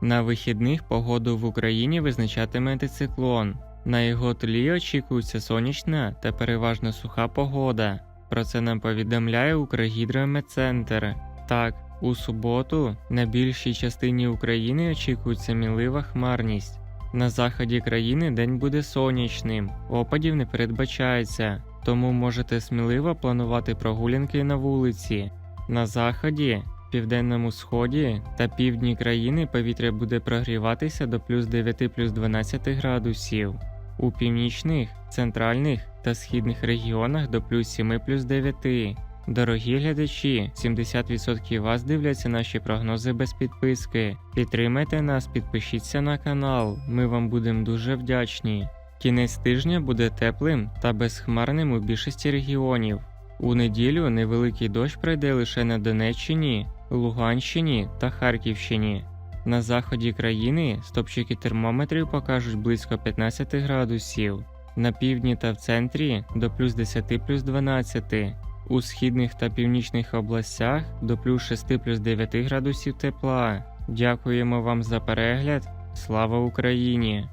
На вихідних погоду в Україні визначатиме антициклон. На його тлі очікується сонячна та переважно суха погода. Про це нам повідомляє Укргідрометцентр. Так, у суботу на більшій частині України очікується мінлива хмарність. На заході країни день буде сонячним, опадів не передбачається, тому можете сміливо планувати прогулянки на вулиці. На заході, південному сході та півдні країни повітря буде прогріватися до плюс 9 плюс 12 градусів. У північних, центральних та східних регіонах до плюс 7 плюс 9. Дорогі глядачі, 70% вас дивляться наші прогнози без підписки. Підтримайте нас, підпишіться на канал. Ми вам будемо дуже вдячні. Кінець тижня буде теплим та безхмарним у більшості регіонів. У неділю невеликий дощ пройде лише на Донеччині, Луганщині та Харківщині. На заході країни стопчики термометрів покажуть близько 15 градусів, на півдні та в центрі до плюс 10 плюс 12, у східних та північних областях до плюс 6 плюс 9 градусів тепла. Дякуємо вам за перегляд. Слава Україні!